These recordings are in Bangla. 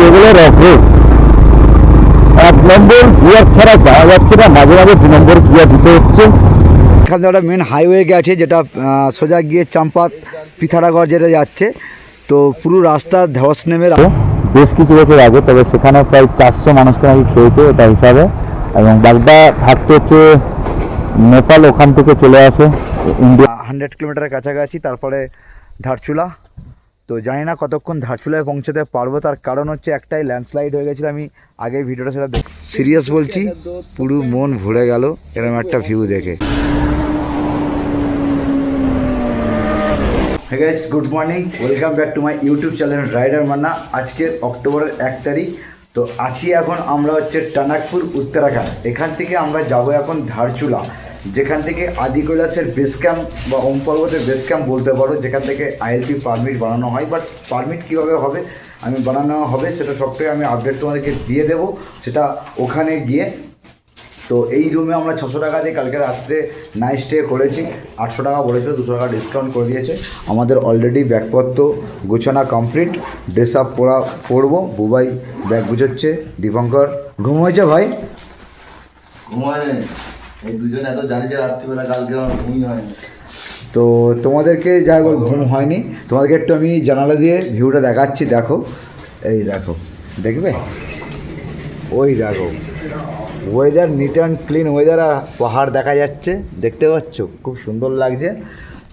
যেগুলো রফে এক নম্বর গিয়ার ছাড়া যাওয়া যাচ্ছে না মাঝে মাঝে দু নম্বর গিয়ার দিতে হচ্ছে। এখানে একটা মেন হাইওয়ে গেছে যেটা সোজা গিয়ে চাম্পাত পিথারাগড় যেটা যাচ্ছে তো পুরো রাস্তা ধস নেমে বেশ কিছু বছর আগে তবে সেখানে প্রায় চারশো মানুষকে নাকি খেয়েছে এটা হিসাবে। এবং বাগদা থাকতে হচ্ছে নেপাল ওখান থেকে চলে আসে ইন্ডিয়া। হান্ড্রেড কিলোমিটারের কাছাকাছি তারপরে ধারচুলা। তো জানি না কতক্ষণ ধারচুলায় পৌঁছাতে পারব তার কারণ হচ্ছে একটাই ল্যান্ডস্লাইড হয়ে গেছিল আমি আগে ভিডিওটা সেটা দেখ সিরিয়াস বলছি পুরো মন ভরে গেল এরকম একটা ভিউ দেখে। Guys good morning welcome back to my YouTube channel rider Manna আজকে অক্টোবরের এক তারিখ তো আছি এখন আমরা হচ্ছে টানাকপুর উত্তরাখণ্ড। এখান থেকে আমরা যাব এখন ধারচুলা। যেখান থেকে আদি কৈলাসের বেস ক্যাম্প বা ওম পর্বতের বেস ক্যাম্প বলতে পারো, যেখান থেকে আইএলপি পারমিট বানানো হয়। বাট পারমিট কীভাবে হবে, আমি বানানো হবে, সেটা সবটাই আমি আপডেট তোমাদেরকে দিয়ে দেবো। সেটা ওখানে গিয়ে, তো এই রুমে আমরা ছশো টাকা দিয়ে কালকে রাত্রে নাইট স্টে করেছি। আটশো টাকা বলেছিল, দুশো টাকা ডিসকাউন্ট করে দিয়েছে। আমাদের অলরেডি ব্যাগপত্র গুছানা কমপ্লিট ড্রেস আপ পরা, পরবো। বুবাই ব্যাগ গুছোচ্ছে, দীপঙ্কর। ঘুম হয়েছে ভাই? ঘুমায় এত রাত্রিবেলা আমার হয়নি তো তোমাদেরকে যা ঘুম হয়নি। তোমাদেরকে একটু আমি জানালা দিয়ে ভিউটা দেখাচ্ছি, দেখো। এই দেখো, দেখবে? ওই দেখো weather neat and clean weather আর পাহাড় দেখা যাচ্ছে, দেখতে পাচ্ছ? খুব সুন্দর লাগছে।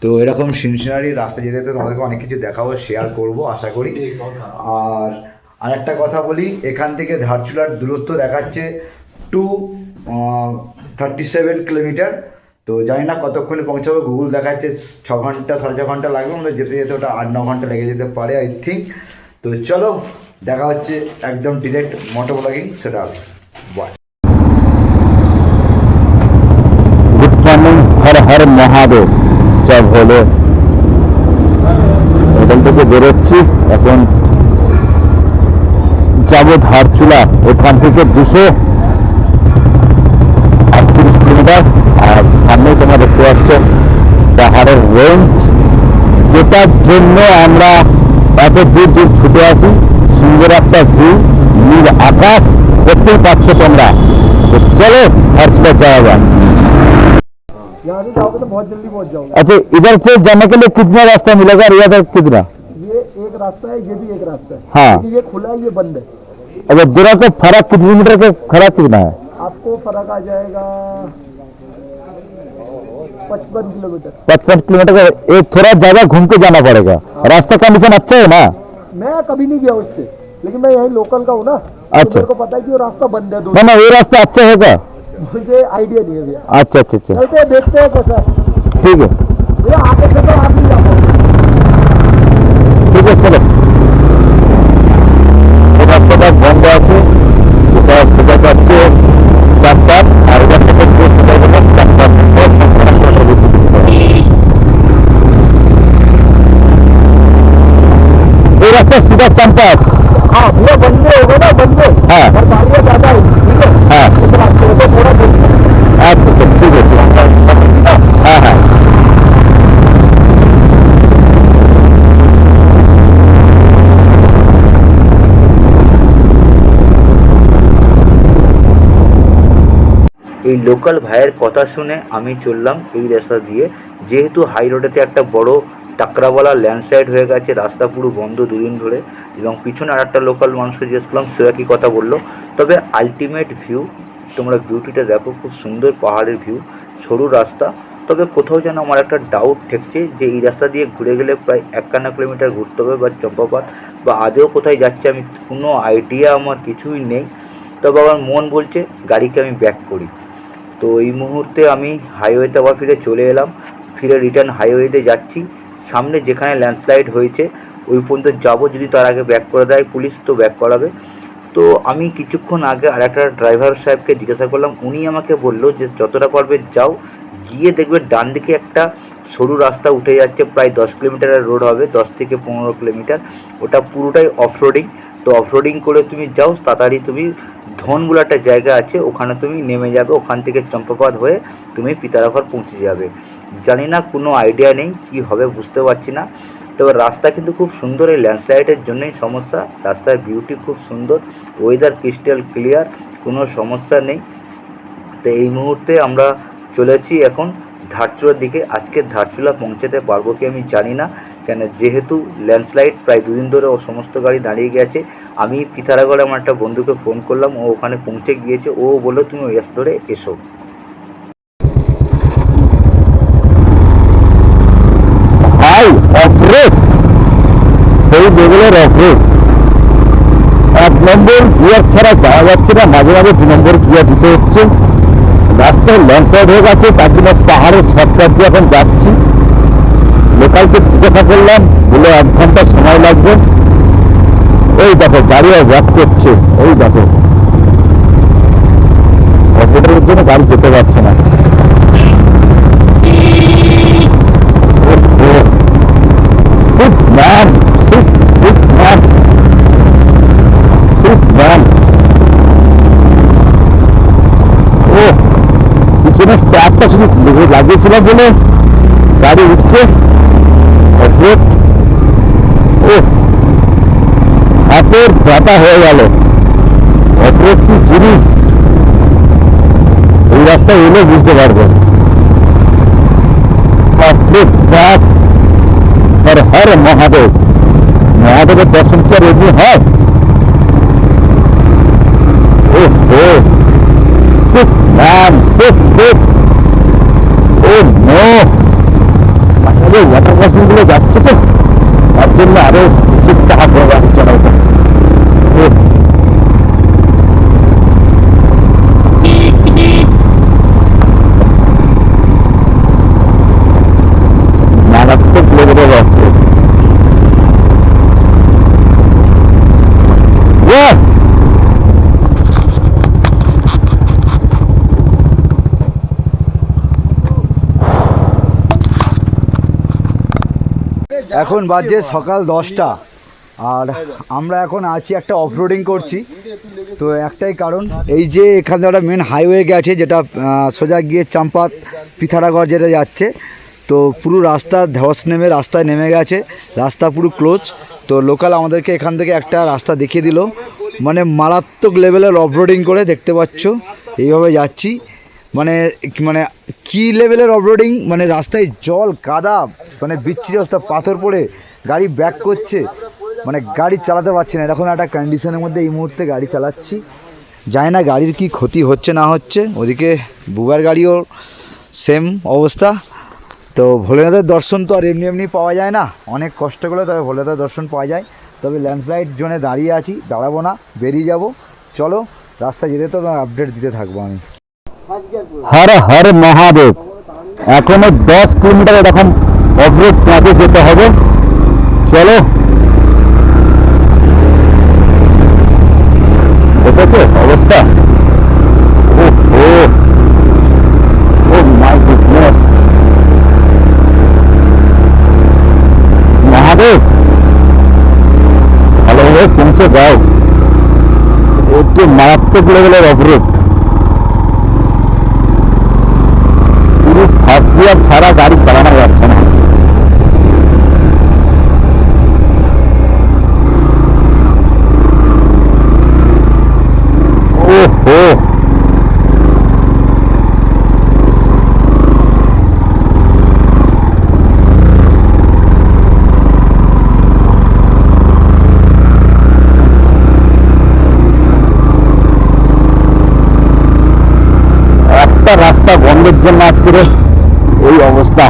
তো এরকম সিনসিনারি রাস্তা যেতে যেতে তোমাদেরকে অনেক কিছু দেখাবো শেয়ার করব, আশা করি। আর আরেকটা কথা বলি, এখান থেকে ধারচুলার দূরত্ব দেখাচ্ছে টু থার্টি সেভেন কিলোমিটার তো জানি না কতক্ষণে পৌঁছাবো গুগল দেখাচ্ছে ছ ঘণ্টা, সাড়ে ছ ঘণ্টা লাগবে, আমাদের যেতে যেতে ওটা আট, ন ঘণ্টা লেগে যেতে পারে আই থিঙ্ক তো চলো, দেখা হচ্ছে একদম ডিরেক্ট মোটর ব্লগিং সেটা হবে bye good morning Har Har Mahadev, সব হলো। হোটেল থেকে বেরোচ্ছি, এখন যাব ধারচুলা ওখান থেকে দুশো। আটত্রিশ কিলোমিটার আর সামনে তোমরা দেখতে পাচ্ছ পাহাড়ের রেঞ্জ যেটার জন্য আমরা এত দূর দূর ছুটে আসি সুন্দর একটা ভিউ নীল আকাশ দেখতেই পাচ্ছ তোমরা তো চলো ধারচুলা যাওয়া যাক यहाँ से जाओगे तो बहुत जल्दी पहुंच जाओगे अच्छा इधर से जाने के लिए कितना रास्ता मिलेगा और इधर कितना ये एक रास्ता है ये भी एक रास्ता है हाँ। लेकिन ये खुला है ये बंद है अच्छा दोनों का फर्क कितने मीटर का फर्क कितना है आपको फर्क आ जाएगा पचपन किलोमीटर। पचपन किलोमीटर का एक थोड़ा ज़्यादा घूम के जाना पड़ेगा। हाँ। रास्ता कंडीशन अच्छा है ना? मैं कभी नहीं गया उससे लेकिन मैं यही लोकल का हूँ ना तो अच्छा। तो पता है कि वो रास्ता बंद है ना ना ये रास्ता अच्छा होगा? मुझे आइडिया नहीं है भैया। अच्छा अच्छा अच्छा। चलते देखते हैं कैसा ठीक है। भैया आगे से तो आप नहीं जा ठीक है चलो। हॉस्पिटल बंद है तो हॉस्पिटल अच्छे এই রাস্তা সিধা চাম্পাত हाँ भैया बंदे होगा ना बंदे हाँ। और गाड़ियाँ ज्यादा है ठीक है হ্যাঁ इस रास्ते से थोड़ा देखते हैं। আচ্ছা আচ্ছা, ঠিক আছে হ্যাঁ হ্যাঁ এই লোকাল ভাইয়ের কথা শুনে আমি চললাম এই রাস্তা দিয়ে যেহেতু হাই রোডেতে একটা বড় টাকরাওয়ালা ল্যান্ডস্লাইড হয়ে গেছে, রাস্তা পুরো বন্ধ দুদিন ধরে এবং পিছনে আর একটা লোকাল মানুষকে জিজ্ঞেস করলাম, সে একই কথা বলল। তবে আলটিমেট ভিউ তোমরা বিউটিটা দেখো, খুব সুন্দর পাহাড়ের ভিউ সরু রাস্তা। তবে কোথাও যেন আমার একটা ডাউট ঠেকছে যে এই রাস্তা দিয়ে ঘুরে গেলে প্রায় একান্ন কিলোমিটার ঘুরতে হবে বা চম্পাপাত, বা আদেও কোথায় যাচ্ছে আমি কোনো আইডিয়া আমার কিছুই নেই। তবে আমার মন বলছে, গাড়িকে আমি ব্যাক করি। তো এই মুহূর্তে আমি হাইওয়েতে আবার ফিরে চলে এলাম। ফিরে রিটার্ন হাইওয়েতে যাচ্ছি। সামনে যেখানে ল্যান্ডস্লাইড হয়েছে, ওই পর্যন্ত যাব। যদি তার আগে ব্যাক করে দেয় পুলিশ, তো ব্যাক করাবে। তো আমি কিছুক্ষণ আগে আর একটা ড্রাইভার সাহেবকে জিজ্ঞাসা করলাম, উনি আমাকে বলল যে, যতটা পারবে যাও। গিয়ে দেখবে ডান দিকে একটা সরু রাস্তা উঠে যাচ্ছে, প্রায় দশ কিলোমিটারের রোড হবে, দশ থেকে পনেরো কিলোমিটার। ওটা পুরোটাই অফ অফরোডিং তো অফরোডিং করে তুমি যাও, তাড়াতাড়ি তুমি ধন বলে একটা জায়গা আছে, ওখানে তুমি নেমে যাবে, ওখান থেকে চম্পাপাত হয়ে তুমি পিতারাঘর পৌঁছে যাবে। জানি না, কোনো আইডিয়া নেই, কি হবে বুঝতে পারছি না। তবে রাস্তা কিন্তু খুব সুন্দর, এই ল্যান্ডস্লাইডের জন্যই সমস্যা। রাস্তার বিউটি খুব সুন্দর ওয়েদার ক্রিস্টাল ক্লিয়ার কোনো সমস্যা নেই। তো এই মুহূর্তে আমরা চলেছি এখন ধারচুলার দিকে। আজকে ধারচুলা পৌঁছাতে পারব কি আমি জানি না। কেন? যেহেতু ল্যান্ডস্লাইড প্রায় দুদিন ধরে ও সমস্ত গাড়ি দাঁড়িয়ে গেছে, আমি পিথারাগড়ে আমার একটা বন্ধুকে ফোন করলাম, ও ওখানে পৌঁছে গিয়েছে, ও বলল, তুমি ওই ধরে এসো। ভাই অফরোড সেই লেভেলের অফরোড এক নম্বর গিয়ার ছাড়া যাওয়া যাচ্ছে না, মাঝে মাঝে দু নম্বর গিয়ার দিতে হচ্ছে। রাস্তায় ল্যান্ডস্লাইড হয়ে গেছে, তার জন্য পাহাড়ের শর্টকাট দিয়ে এখন যাচ্ছি। লোকালকে জিজ্ঞাসা করলাম, বলে এক ঘণ্টা সময় লাগবে। ওই দেখো গাড়ি ওয়াক করছে। ওই দেখো। অফরোডের জন্য গাড়ি যেতে পারছে না। লাগিয়েছিলাম বলে গাড়ি উঠছে। অদ্ভুত। হাতের ব্যথা হয়ে গেল। অদ্ভুত জিনিস? এই রাস্তায় এলে বুঝতে পারবে। অদ্ভুত বাপ হর মহাদেব। মহাদেবের দর্শন কি আর এমনি হয়? ও হো shit man shit shit oh no মাঝে ওয়াটার ক্রসিংগুলো যাচ্ছে তো? তার জন্য আরও সিটটা হাত হয়ে যাচ্ছে না ওটা ওহ, মারাত্মক লেভেলের রক্ত What? এখন বাজে সকাল দশটা। আর আমরা এখন আছি একটা অফরোডিং করছি। তো একটাই কারণ, এই যে এখানে একটা মেন হাইওয়ে গেছে, যেটা সোজা গিয়ে চাম্পাত পিথারাগড় যেটা যাচ্ছে, তো পুরো রাস্তা ধস নেমে, রাস্তায় নেমে গেছে, রাস্তা পুরো ক্লোজ তো লোকাল আমাদেরকে এখান থেকে একটা রাস্তা দেখিয়ে দিল। মানে মারাত্মক লেভেলের অফরোডিং করে দেখতে পাচ্ছ, এইভাবে যাচ্ছি। মানে মানে কি লেভেলের অফরোডিং মানে রাস্তায় জল, কাদা মানে বিচ্ছিরি অবস্থা, পাথর পড়ে, গাড়ি ব্যাক করছে মানে গাড়ি চালাতে পারছি না। এরকম একটা কন্ডিশনের মধ্যে এই মুহূর্তে গাড়ি চালাচ্ছি। জানি না গাড়ির কি ক্ষতি হচ্ছে, না হচ্ছে। ওদিকে বুবার গাড়িও সেম অবস্থা। তো ভোলেনাথের দর্শন তো আর এমনি এমনি পাওয়া যায় না। অনেক কষ্ট করে তবে ভোলেনাথের দর্শন পাওয়া যায়। তবে ল্যান্ডস্লাইড জোনে দাঁড়িয়ে আছি, দাঁড়াবো না, বেরিয়ে যাব। চলো, রাস্তায় যেতে তো আপডেট দিতে থাকব আমি। হর হর মহাদেব। এখনও দশ কিলোমিটার এরকম অফরোড পথে যেতে হবে। চলো। দেখেছ অবস্থা? ও ও ও মহাদেব, ভালোভাবে পৌঁছে দাও একটু মারাত্মক লেভেলের অফরোড পুরো ফার্স্ট গিয়ার ছাড়া গাড়ি চালানো যাচ্ছে না ওহো একটা রাস্তা বন্ধের জন্য আজকে এই অবস্থা।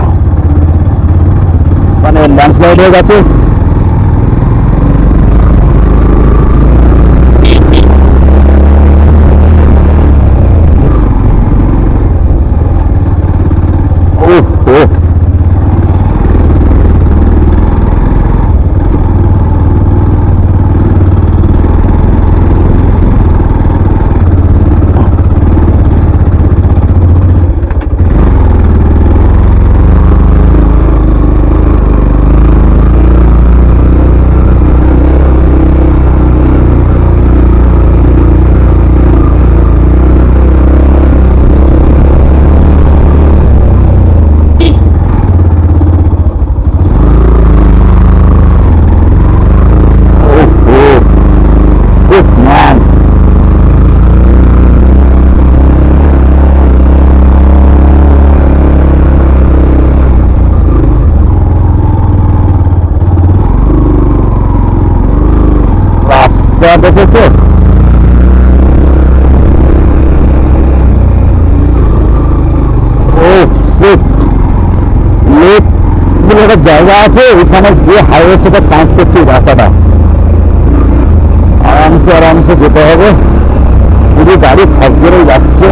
মানে ল্যান্ডস্লাইড হয়ে গেছে। দেখেছ ও শিট লেক বলে একটা জায়গা আছে ওখানে গিয়ে হাইওয়ে সেটা কাজ করছে রাস্তাটা। আরামসে আরামসে যেতে হবে। পুরো গাড়ি ফাঁস করে যাচ্ছে।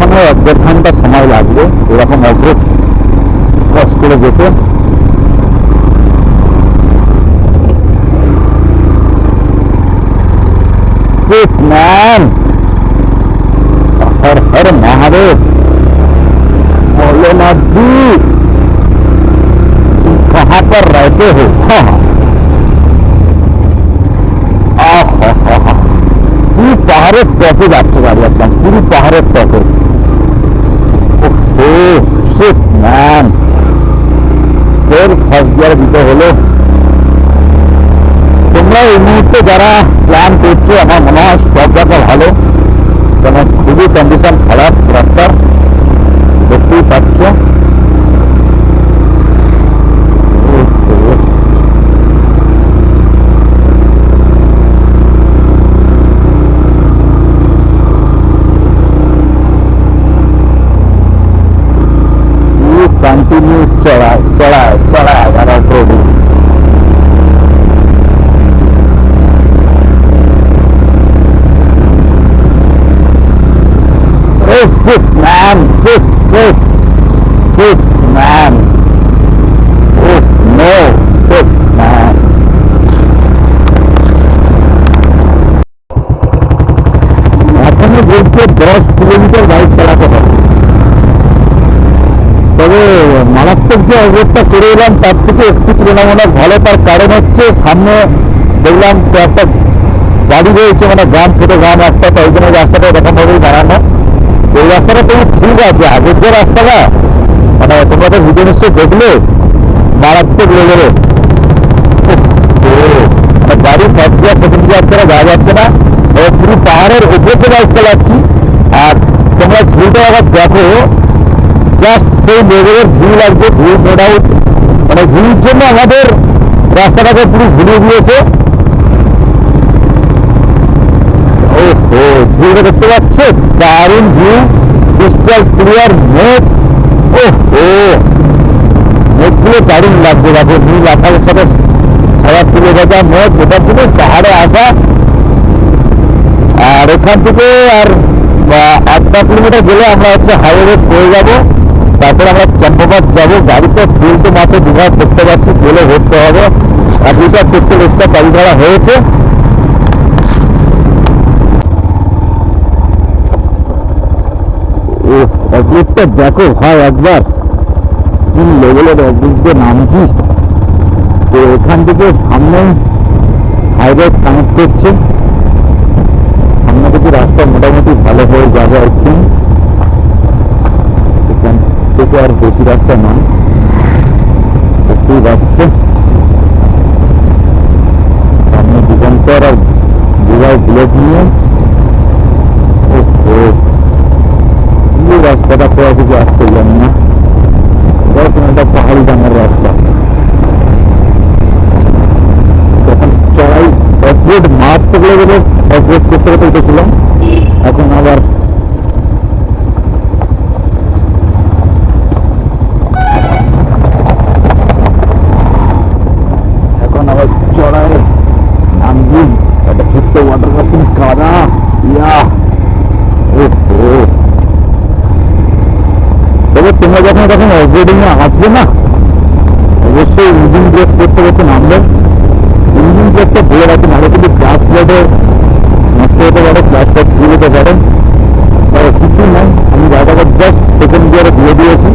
কমসে কম এখনো এক দেড় ঘন্টা সময় লাগবে এরকম অগ্রহ ক্রস করে যেতে सिख मैन हर हर महादेव भोलेनाथ जी तुम कहाँ पर रहते हो हाँ আহা পুরো পাহাড়ের টপে যাচ্ছে গাড়ি একদম পুরো পাহাড়ের টপে ও শিট ম্যান ফের ফার্স্ট গিয়ার দিতে হলো। তোমরা এই মুহূর্তে যারা প্ল্যান করছ, আমার মনে হয় রাখা ভালো। কারণ খুবই কন্ডিশন খারাপ রাস্তার দেখতেই পাচ্ছ। পুরো কন্টিনিউ চড়ায় চড়ায় চড়ায় যারা প্রভু Oh, shit, man. Shit, shit. Shit, man. Oh, no. Shit, man. এখনও বলছে দশ কিলোমিটার বাইক চালাতে হবে তবে মারাত্মক যে অবস্থা করে এলাম, তার থেকে একটু তুলনামূলক ভালো। তার কারণ হচ্ছে, সামনে দেখলাম একটা গাড়ি রয়েছে মানে গ্রাম, ছোট গ্রাম, একটা তো ওই জন্য রাস্তাটা এরকম ভাবেই বানানো। এই রাস্তাটা তুমি ঠিক আছে। আগের যে রাস্তাটা মানে তোমরা তো ভিডিও নিশ্চয়ই দেখলে, মারাত্মক মানে গাড়ি ফার্স্ট গিয়ার সেকেন্ড গিয়ার ছাড়া যাওয়া যাচ্ছে না। পুরো পাহাড়ের উপর দিয়ে বাইক চালাচ্ছি। আর তোমরা ভিউটা আবার দেখো জাস্ট সেই লেভেলের ভিউ লাগবে ভিউ নো ডাউট মানে ভিউর জন্য আমাদের রাস্তাটাকে পুরো ঘুরিয়ে দিয়েছে। ওহো ভিউটা দেখতে পাচ্ছ? দারুণ ভিউ ক্রিস্টাল ক্লিয়ার মেঘ ওহো মেঘগুলো দারুণ লাগছে দেখো নীল আকাশের সাথে সারা তুলে দেখা মেঘ যেটার জন্য পাহাড়ে আসা। আর এখান থেকে আর আহ, আট কিলোমিটার গেলে আমরা হচ্ছে হাইওয়ে পেয়ে যাব। তারপর আমরা চম্পাবাদ যাব। গাড়িতে তেল তো মাত্র দুবার দেখতে পাচ্ছি তেলে ভরতে হবে। এক লিটার পেট্রোল এক্সট্রা গাড়ি ভাড়া হয়েছে। দেখো ভাই একবার। কি লেভেলের অগ্রিটে নামছি। তো এখান থেকে সামনে হাইওয়ে কানেক্ট করছে। সামনে থেকে রাস্তা মোটামুটি ভালো হয়ে যাবে এখান থেকে আর বেশি রাস্তা নয় দেখতেই পাচ্ছে সামনে দিগন্তর আর বিবাহ বুলেট নিয়ে ওহো কি রাস্তাটা কোথা থেকে আসতে জানি না এবার কোনো একটা পাহাড়ি ডাঙার রাস্তা যখন চড়াই অফরোড মারাত্মক লেভেলে অফরোড করতে করতে উঠেছিলাম এখন আবার এখন আবার চড়াই নামজি একটা ছোট্ট ওয়াটার ক্রসিং কাদা ইয়া ওহো তবে তোমরা যখন তখন এ আসবে না, অবশ্যই ইঞ্জিন ব্রেক করতে করতে নামবে। ইঞ্জিন ব্রেকটা ভুলে রাখি নাহলে কিন্তু ক্লাস প্লেটে হতে পারে ক্লাস ফাইভ ভুল হতে পারে। কিছু নয় আমি গাড়িটাকে জাস্ট সেকেন্ড গিয়ারে দিয়ে দিয়েছি।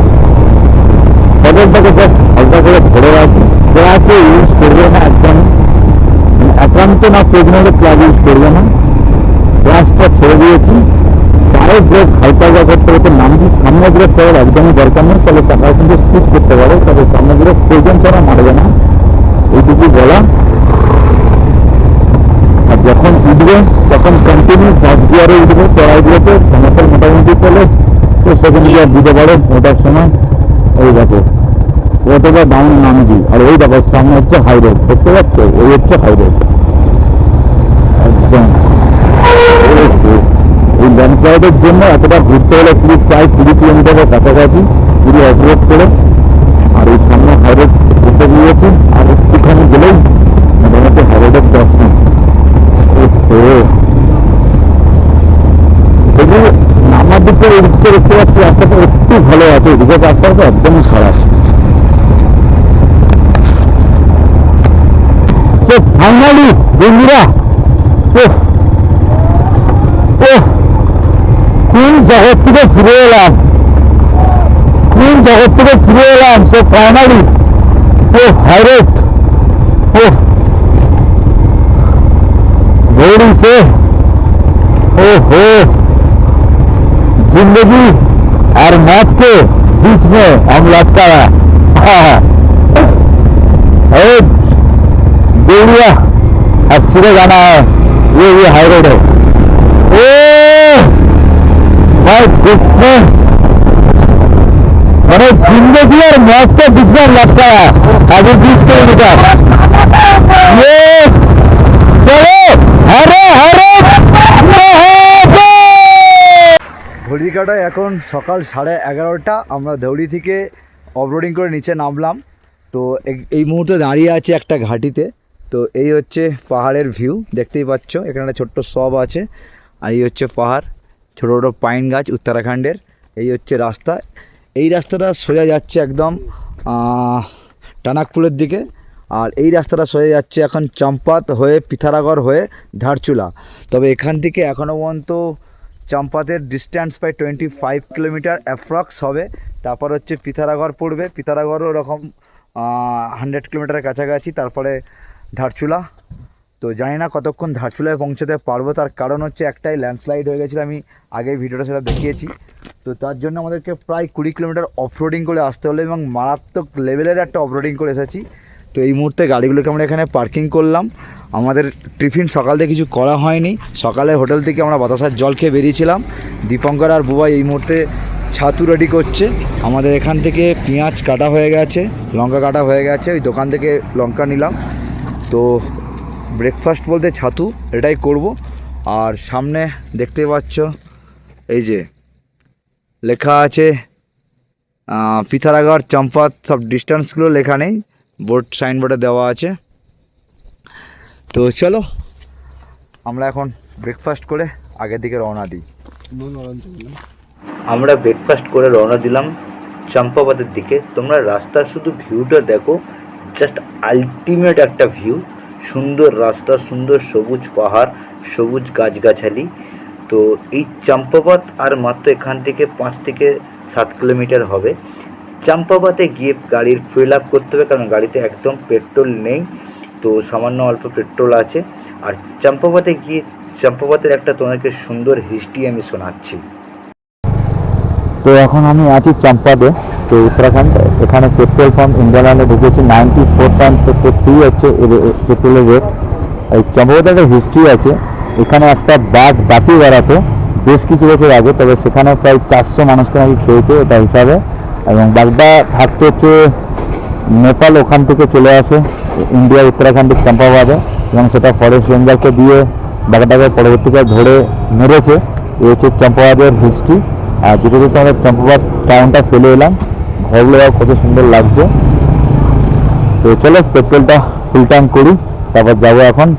প্যাডেলটাকে জাস্ট হালকা করে ধরে রাখি ক্লাসে ইউজ করবে না একদম। একান্ত না প্রেগনেন্টে ক্লাস ইউজ করবে না। ক্লাসটা ছেড়ে দিয়েছি। পায়ে ব্রেক হালকা হালকা করতে করতে নামছি সামনে ব্রেক করার একদমই দরকার নেই তাহলে চাকা কিন্তু স্পিড করতে পারে, তবে সামনে ব্রেক প্রয়োজন ছাড়া মারবে না। এইটুকু বলা। আর যখন উঠবে, তখন কন্টিনিউ ফার্স্ট গিয়ারে উঠবে চড়াইগুলোতে সমস্ত মোটামুটি চলে। তো সেকেন্ড গিয়ার দিতে পারে, ওটার সময় এই দেখো অতটা ডাউন নামজি আর ওই দেখো, সামনে হচ্ছে হাই রোড দেখতে পাচ্ছ? ওই হচ্ছে হাই রোড একদম। এই ল্যান্ডস্লাইডের জন্য এতটা ঘুরতে হলে পুরো প্রায় কুড়ি কিলোমিটারের কাছাকাছি পুরো অফরোড করে আর এই সামনে হাই রোড এসে গিয়েছে। আর একটুখানি গেলেই মোটামুটি হাই রোডের দর্শন তবু নামার দিকে এদিকে দেখতে পাচ্ছি, রাস্তাটা একটু ভালো আছে। এদিকে রাস্তাটা একদমই খারাপ। তো ফাইনালি বন্ধুরা কোন জগৎ থেকে ফিরে এলাম কোন জগৎ থেকে ফিরে এলাম সে ফাইনালি ও হাইরোড ও दौड़ी से ओहो जिंदगी और मौत के बीच में हम लटका है दौड़िया और सिरे जाना है ये ये हाई रोड है ओ মানে জিন্দগি আর মস্ত বিজনেস লাভ করা আগে বিশ কিলোমিটার ঘড়ি কাটায় এখন সকাল সাড়ে এগারোটা, আমরা দেউড়ি থেকে অফরোডিং করে নিচে নামলাম। তো এই মুহূর্তে দাঁড়িয়ে আছে একটা ঘাটিতে। তো এই হচ্ছে পাহাড়ের ভিউ দেখতেই পাচ্ছ, এখানে একটা ছোট্ট সব আছে। আর এই হচ্ছে পাহাড়। ছোটো ছোটো পাইন গাছ উত্তরাখণ্ডের, এই হচ্ছে রাস্তা। এই রাস্তাটা সোজা যাচ্ছে একদম টানাকপুলের দিকে, আর এই রাস্তাটা সোজা যাচ্ছে এখন চম্পাত হয়ে, পিথারাগড় হয়ে ধারচুলা। তবে এখান থেকে এখনও পর্যন্ত চম্পাতের ডিস্ট্যান্স প্রায় টোয়েন্টি ফাইভ কিলোমিটার অ্যাপ্রক্স হবে। তারপর হচ্ছে পিথারাগড় পড়বে। পিথারাগড়ও ওরকম হান্ড্রেড কিলোমিটারের কাছাকাছি, তারপরে ধারচুলা। তো জানি না কতক্ষণ ধারচুলায় পৌঁছাতে পারব, তার কারণ হচ্ছে একটাই ল্যান্ডস্লাইড হয়ে গেছিল, আমি আগে ভিডিওটা সেটা দেখিয়েছি। তো তার জন্য আমাদেরকে প্রায় কুড়ি কিলোমিটার অফরোডিং করে আসতে হলো এবং মারাত্মক লেভেলের একটা অফরোডিং করে এসেছি। তো এই মুহূর্তে গাড়িগুলোকে আমরা এখানে পার্কিং করলাম। আমাদের টিফিন সকাল থেকে কিছু করা হয়নি। সকালে হোটেল থেকে আমরা বাতাসার জল খেয়ে বেরিয়েছিলাম। দীপঙ্কর আর বুবাই এই মুহূর্তে ছাতু রেডি করছে। আমাদের এখান থেকে পেঁয়াজ কাটা হয়ে গেছে, লঙ্কা কাটা হয়ে গেছে, ওই দোকান থেকে লঙ্কা নিলাম। তো ব্রেকফাস্ট বলতে ছাতু, এটাই করব। আর সামনে দেখতে পাচ্ছ, এই যে লেখা আছে পিথারাগড়, চম্পাত, সব ডিস্টেন্সগুলো লেখা নেই বোর্ড সাইনবোর্ডে দেওয়া আছে। তো চলো, আমরা এখন ব্রেকফাস্ট করে আগের দিকে রওনা দিই। আমরা ব্রেকফাস্ট করে রওনা দিলাম চম্পাবাদের দিকে। তোমরা রাস্তার শুধু ভিউটা দেখো জাস্ট আলটিমেট একটা ভিউ সুন্দর রাস্তা, সুন্দর সবুজ পাহাড়, সবুজ গাছগাছালি। তো এই চম্পাবাদ আর মাত্র এখান থেকে পাঁচ থেকে সাত কিলোমিটার হবে। চাম্পাবাতে গিয়ে গাড়ির ফুয়েল আপ করতে হবে, কারণ গাড়িতে একদম পেট্রোল নেই। তো সামান্য অল্প পেট্রোল আছে। আর চাম্পাবাতে গিয়ে, চাম্পাবাতের একটা তোমাকে সুন্দর হিস্ট্রি আমি শোনাচ্ছি। তো এখন আমি আছি চম্পাদে তো উত্তরাখণ্ড। এখানে পেট্রোল পাম্প ইন্ডিয়ান ঢুকেছি নাইনটি ফোর পয়েন্ট থ্রি হচ্ছে পেট্রোলের রেট এই চম্পাবতে একটা হিস্ট্রি আছে। এখানে একটা বাঘ ডাকি বেড়াতো বেশ কিছু বছর আগে, তবে সেখানে প্রায় চারশো মানুষকে নাকি খেয়েছে এটা হিসাবে। এবং বাঘটা থাকতে হচ্ছে নেপাল ওখান থেকে চলে আসে, ইন্ডিয়া উত্তরাখণ্ডের চম্পাবাদে এবং সেটা ফরেস্ট রেঞ্জারকে দিয়ে বাঘটাকে পরবর্তীকালে ধরে মেরেছে। এই হচ্ছে চম্পাবাদের হিস্ট্রি আর যেটা যেতে আমরা চম্পাবাদ টাউনটা ফেলে এলাম ঘরগুলো কত সুন্দর লাগছে তো চলো পেট্রোলটা ফুল ট্যাঙ্ক করি তারপর যাবো এখন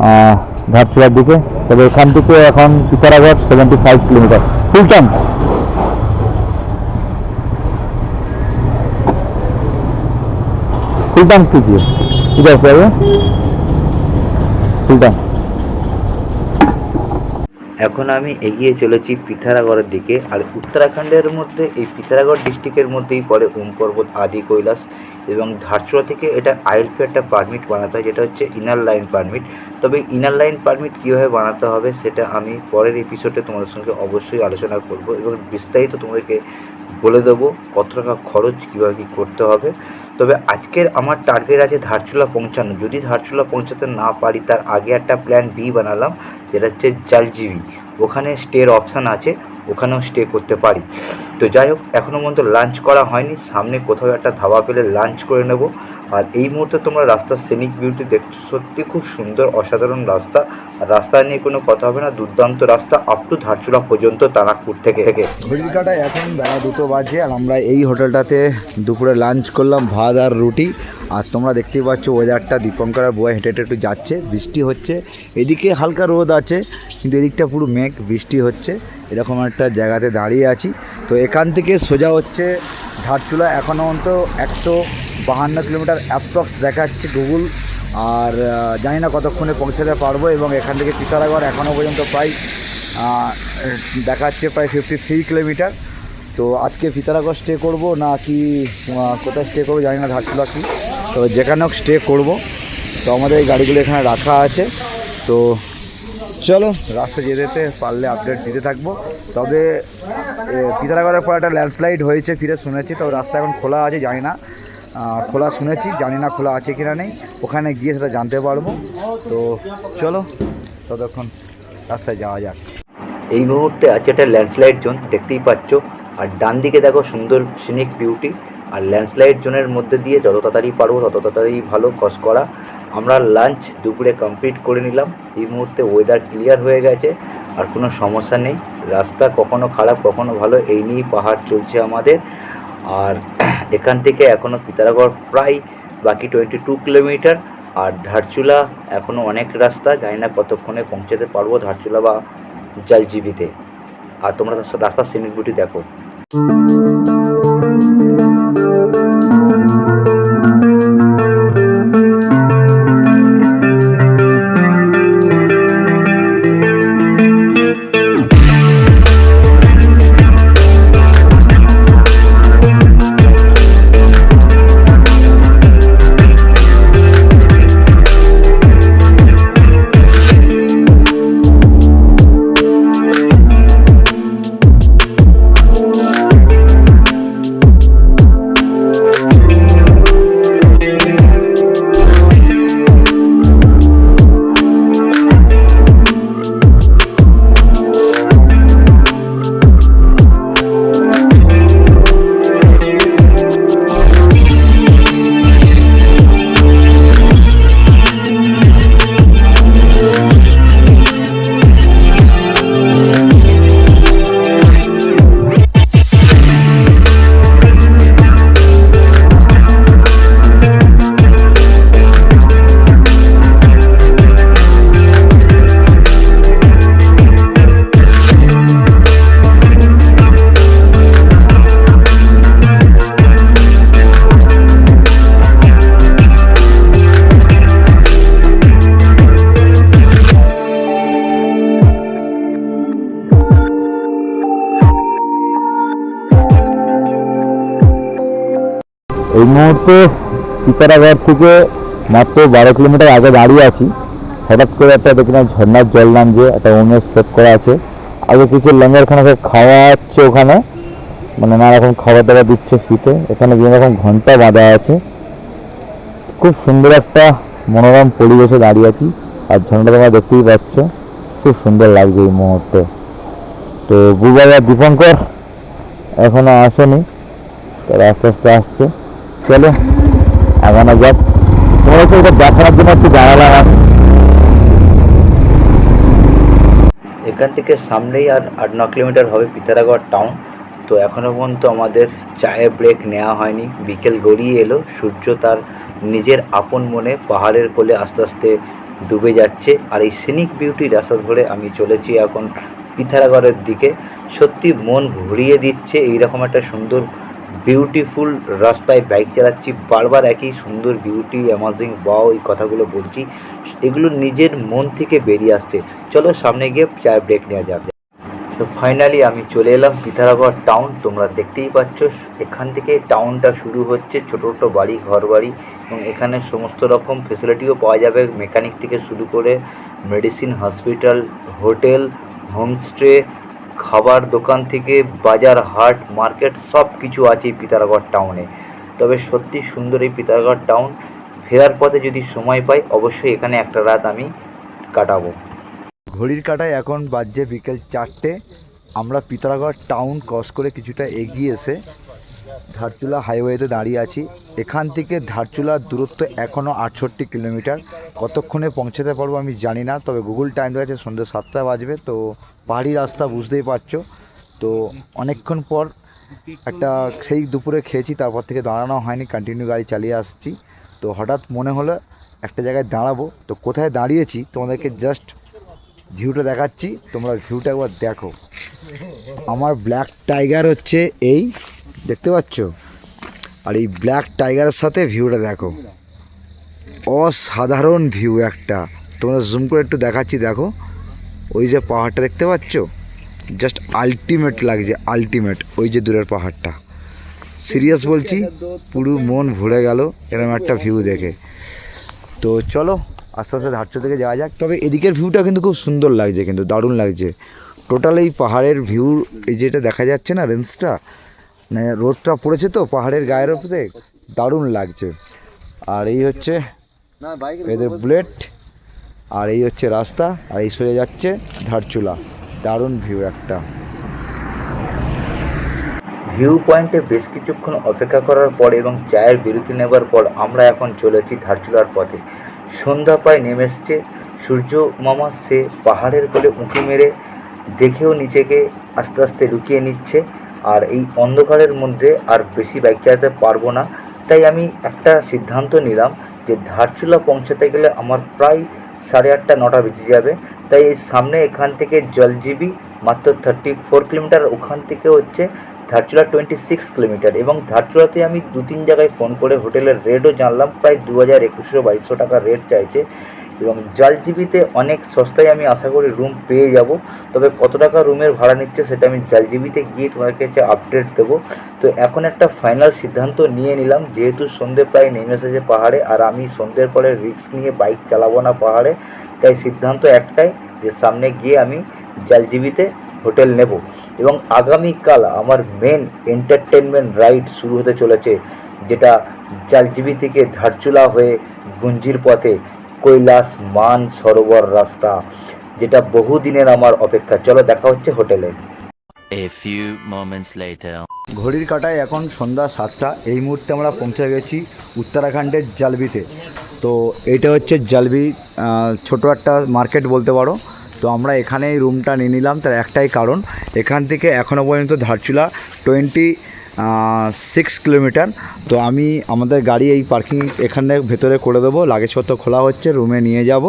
আহ, ঘাটচূড়ার দিকে তবে এখান থেকে এখন Pithoragarh seventy five kilometre full tank full tank कीजिए इधर से आइए फुल टैंक এখন আমি এগিয়ে চলেছি পিথারাগড়ের দিকে, আর উত্তরাখণ্ডের মধ্যে, এই পিথারাগড় ডিস্ট্রিক্টের মধ্যেই পড়ে ওম পর্বত আদি কৈলাস এবং ধারচুয়া থেকে এটা আইএলপি একটা পারমিট বানাতে হয়, যেটা হচ্ছে ইনার লাইন পারমিট তবে ইনার লাইন পারমিট কীভাবে বানাতে হবে, সেটা আমি পরের এপিসোডে তোমাদের সঙ্গে অবশ্যই আলোচনা করব এবং বিস্তারিত তোমাদেরকে বলে দেবো কত টাকা খরচ, কীভাবে কী করতে হবে। তবে আজকের আমার টার্গেট আছে ধারচুলা পৌঁছানো। যদি ধারচুলা পৌঁছাতে না পারি, তার আগে একটা প্ল্যান বি বানালাম, যেটা হচ্ছে জালজিবি। ওখানে স্টের অপশান আছে। ওখানেও স্টে করতে পারি। তো যাই হোক এখনও পর্যন্ত লাঞ্চ করা হয়নি। সামনে কোথাও একটা ধাবা পেলে লাঞ্চ করে নেব। আর এই মুহূর্তে তোমরা রাস্তার সিনিক বিউটি দেখছ। সত্যি খুব সুন্দর, অসাধারণ রাস্তা। আর রাস্তা নিয়ে কোনো কথা হবে না। দুর্দান্ত রাস্তা আপ টু ধারচুলা পর্যন্ত তারাকপুর থেকে। থেকে ঘড়ির এখন বেলা দুটো বাজে, আর আমরা এই হোটেলটাতে দুপুরে লাঞ্চ করলাম ভাত আর রুটি। আর তোমরা দেখতেই পাচ্ছ ওয়েদারটা দীপঙ্কর আর বয়ে হেঁটে হেঁটে একটু যাচ্ছে, বৃষ্টি হচ্ছে। এদিকে হালকা রোদ আছে, কিন্তু এদিকটা পুরো মেঘ, বৃষ্টি হচ্ছে। এরকম একটা জায়গাতে দাঁড়িয়ে আছি। তো এখান থেকে সোজা হচ্ছে ধারচুলা। এখনও পর্যন্ত একশো বাহান্ন কিলোমিটার অ্যাপ্রক্স দেখাচ্ছে গুগল আর জানি না কতক্ষণে পৌঁছাতে পারব এবং এখান থেকে পিতারাগড় এখনও পর্যন্ত প্রায় দেখাচ্ছে প্রায় ফিফটি থ্রি কিলোমিটার। তো আজকে ফিতারাগড় স্টে করব না কি কোথায় স্টে করব জানি না ধারচুলা কি। তো যেখানে স্টে করব। তো আমাদের এই গাড়িগুলো এখানে রাখা আছে। তো চলো, রাস্তা যেতে যেতে পারলে আপডেট দিতে থাকব। তবে পিতারাগড়ের পর একটা ল্যান্ডস্লাইড হয়েছে, ফিরে শুনেছি। তবে রাস্তা এখন খোলা আছে, জানি না। খোলা শুনেছি, জানি না খোলা আছে কিনা নেই। ওখানে গিয়ে সেটা জানতে পারব। তো চলো, ততক্ষণ রাস্তায় যাওয়া যাক। এই মুহূর্তে আছে একটা ল্যান্ডস্লাইড জোন দেখতেই পাচ্ছ। আর ডান দিকে দেখো সুন্দর সিনিক বিউটি আর ল্যান্ডস্লাইড জোনের মধ্যে দিয়ে যত তাড়াতাড়ি পারব, তত তাড়াতাড়ি ভালো কস করা। আমরা লাঞ্চ দুপুরে কমপ্লিট করে নিলাম। এই মুহূর্তে ওয়েদার ক্লিয়ার হয়ে গেছে, আর কোনো সমস্যা নেই। রাস্তা কখনো খারাপ, কখনো ভালো, এই নিয়েই পাহাড় চলছে আমাদের। আর এখান থেকে এখনও পিতারাগড় প্রায় বাকি টোয়েন্টি টু কিলোমিটার আর ধারচুলা এখনও অনেক রাস্তা, জানি না কতক্ষণে পৌঁছাতে পারব ধারচুলা বা জলজিবিতে। আর তোমরা রাস্তার সিনিক বিউটি দেখো। এই মুহূর্তে পিতারাগড় থেকে মাত্র বারো কিলোমিটার আগে দাঁড়িয়ে আছি। হঠাৎ করে একটা দেখলাম ঝর্ণার জল নামছে, একটা উমেশ সেট করা আছে। আগে কিছু লঙ্গরখানা সব খাওয়াচ্ছে ওখানে। মানে নানা রকম খাবার দাবার দিচ্ছে শীতে। এখানে বিভিন্ন রকম ঘণ্টা বাঁধা আছে। খুব সুন্দর একটা মনোরম পরিবেশে দাঁড়িয়ে আছি। আর ঝর্ণাটা তোমরা দেখতেই পাচ্ছ। খুব সুন্দর লাগছে এই মুহূর্তে। তো আর দীপঙ্কর এখনও আসেনি। তারা আস্তে আস্তে আসছে। চলো আগানো যাক। তোমরা তো এটা দেখানোর জন্য একটু আমি। এখান থেকে সামনেই আর আট ন কিলোমিটার হবে পিতারাগড় টাউন তো এখনও পর্যন্ত আমাদের চায়ের ব্রেক নেওয়া হয়নি। বিকেল গড়িয়ে এলো। সূর্য তার নিজের আপন মনে পাহাড়ের কোলে আস্তে আস্তে ডুবে যাচ্ছে। আর এই সিনিক বিউটি রাস্তা ধরে আমি চলেছি এখন পিথারাগড়ের দিকে। সত্যি মন ঘুরিয়ে দিচ্ছে। এইরকম একটা সুন্দর বিউটিফুল রাস্তায় বাইক চালাচ্ছি, বারবার একই সুন্দর বিউটি অ্যামাজিং বাও এই কথাগুলো বলছি। এগুলো নিজের মন থেকে বেরিয়ে আসছে। চলো সামনে গিয়ে চায়ের ব্রেক নেওয়া যাবে তো ফাইনালি আমি চলে এলাম পিথারাগড় টাউন তোমরা দেখতেই পাচ্ছ, এখান থেকে টাউনটা শুরু হচ্ছে ছোটো ছোটো বাড়ি, ঘর বাড়ি, এবং এখানে সমস্ত রকম ফেসিলিটিও পাওয়া যাবে। মেকানিক থেকে শুরু করে মেডিসিন হসপিটাল হোটেল হোমস্টে খাবার দোকান থেকে বাজার, হাট, মার্কেট সব কিছু আছে এই পিতারগড় টাউনে তবে সত্যি সুন্দর এই পিতারগড় টাউন ফেরার পথে যদি সময় পাই, অবশ্যই এখানে একটা রাত আমি কাটাবো। ঘড়ির কাটায় এখন বাজছে বিকেল চারটে। আমরা পিতারাগড় টাউন ক্রস করে কিছুটা এগিয়ে এসে ধারচুলা হাইওয়েতে দাঁড়িয়ে আছি। এখান থেকে ধারচুলার দূরত্ব এখনও আটষট্টি কিলোমিটার। কতক্ষণে পৌঁছাতে পারব আমি জানি না, তবে গুগল টাইম দেখাচ্ছে সন্ধ্যে সাতটা বাজবে, তো পাহাড়ি রাস্তা বুঝতেই পারছ। তো অনেকক্ষণ পর একটা সেই দুপুরে খেয়েছি, তারপর থেকে দাঁড়ানো হয়নি কন্টিনিউ গাড়ি চালিয়ে আসছি। তো হঠাৎ মনে হলো একটা জায়গায় দাঁড়াবো। তো কোথায় দাঁড়িয়েছি তোমাদেরকে জাস্ট ভিউটা দেখাচ্ছি, তোমরা ভিউটা একবার দেখো। আমার ব্ল্যাক টাইগার হচ্ছে এই। দেখতে পাচ্ছ? আর এই ব্ল্যাক টাইগারের সাথে ভিউটা দেখো। অসাধারণ ভিউ একটা। তোমরা জুম করে একটু দেখাচ্ছি, দেখো। ওই যে পাহাড়টা দেখতে পাচ্ছ? জাস্ট আলটিমেট লাগছে আলটিমেট ওই যে দূরের পাহাড়টা। সিরিয়াস বলছি, পুরো মন ভরে গেল এরকম একটা ভিউ দেখে। তো চলো, আস্তে আস্তে ধারচো থেকে যাওয়া যাক। তবে এদিকের ভিউটা কিন্তু খুব সুন্দর লাগছে, কিন্তু দারুণ লাগছে। টোটাল এই পাহাড়ের ভিউ এই যেটা দেখা যাচ্ছে না রেঞ্জটা মানে রোদটা পড়েছে তো পাহাড়ের গায়ের উপরে। দারুণ লাগছে। আর এই হচ্ছে না এদের বুলেট আর এই হচ্ছে রাস্তা আর এই সোজা যাচ্ছে ধারচুলা। দারুণ ভিউ একটা। ভিউ পয়েন্টে বেশ কিছুক্ষণ অপেক্ষা করার পর এবং চায়ের বিরতি নেবার পর আমরা এখন চলেছি ধারচুলার পথে। সন্ধ্যা প্রায় নেমে এসছে। সূর্য মামা সে পাহাড়ের কোলে উঁকি মেরে দেখেও নিচেকে আস্তে আস্তে লুকিয়ে নিচ্ছে। আর এই অন্ধকারের মধ্যে আর বেশি বাইক চালাতে পারব না। তাই আমি একটা সিদ্ধান্ত নিলাম যে ধারচুলা পৌঁছাতে গেলে আমার প্রায় সাড়ে আটটা, নটা বেজে যাবে। তাই এই সামনে এখান থেকে জলজিবি মাত্র থার্টি ফোর কিলোমিটার ওখান থেকে হচ্ছে ধারচুলা টোয়েন্টি সিক্স কিলোমিটার এবং ধারচুলাতে আমি দু তিন জায়গায় ফোন করে হোটেলের রেটও জানলাম। প্রায় দু হাজার একুশশো বাইশশো টাকা রেট চাইছে। এবং জালজিবিতে অনেক সস্তায় আমি আশা করি রুম পেয়ে যাব। তবে কত টাকা রুমের ভাড়া নিচ্ছে সেটা আমি জালজিবিতে গিয়ে তোমাদের কাছে আপডেট দেবো। তো এখন একটা ফাইনাল সিদ্ধান্ত নিয়ে নিলাম। যেহেতু সন্ধে প্রায় নেমে এসেছে পাহাড়ে, আর আমি সন্ধ্যের পরে রিস্ক নিয়ে বাইক চালাবো না পাহাড়ে, তাই সিদ্ধান্ত একটাই যে সামনে গিয়ে আমি জালজিবিতে হোটেল নেব। এবং আগামীকাল আমার মেন এন্টারটেনমেন্ট রাইড শুরু হতে চলেছে, যেটা জালজিবি থেকে ধারচুলা হয়ে গুঞ্জির পথে কৈলাস মান সরোবর রাস্তা যেটা বহুদিনের আমার অপেক্ষা। চলো দেখা হচ্ছে হোটেলে। A few moments later. ঘড়ির কাটায় এখন সন্ধ্যা সাতটা এই মুহূর্তে আমরা পৌঁছে গেছি উত্তরাখণ্ডের জালবিতে। তো এটা হচ্ছে জালবি ছোটো একটা মার্কেট বলতে পারো। তো আমরা এখানেই রুমটা নিয়ে নিলাম তার একটাই কারণ এখান থেকে এখনও পর্যন্ত ধারচুলা টোয়েন্টি সিক্স কিলোমিটার তো আমি আমাদের গাড়ি এই পার্কিং এখানে ভেতরে করে দেবো। লাগেজপত্র খোলা হচ্ছে রুমে নিয়ে যাব।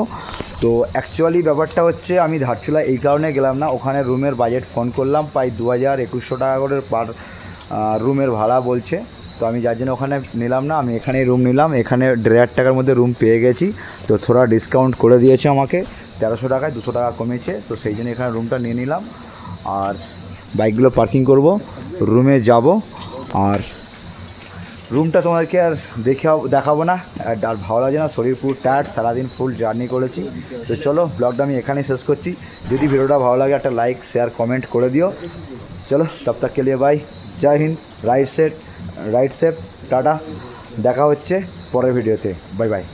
তো অ্যাকচুয়ালি ব্যাপারটা হচ্ছে, আমি ধারচুলা এই কারণে গেলাম না। ওখানে রুমের বাজেট ফোন করলাম, প্রায় দু হাজার একুশশো টাকা করে পার রুমের ভাড়া বলছে। তো আমি যার জন্য ওখানে নিলাম না, আমি এখানেই রুম নিলাম। এখানে দেড় হাজার টাকার মধ্যে রুম পেয়ে গেছি। তো থোড়া ডিসকাউন্ট করে দিয়েছে আমাকে। তেরোশো টাকায় দুশো টাকা কমেছে। তো সেই জন্য এখানে রুমটা নিয়ে নিলাম। আর বাইকগুলো পার্কিং করব, রুমে যাব, আর রুমটা তোমাদেরকে আর দেখে দেখাবো না। আর ভালো লাগছে না, শরীর পুরো টায়ার্ড সারাদিন ফুল জার্নি করেছি। তো চলো ব্লগটা আমি এখানেই শেষ করছি। যদি ভিডিওটা ভালো লাগে, একটা লাইক শেয়ার কমেন্ট করে দিও। চলো, তব তক কে লিয়ে bye Jai Hind right set right set ta ta. দেখা হচ্ছে পরের ভিডিওতে বাই বাই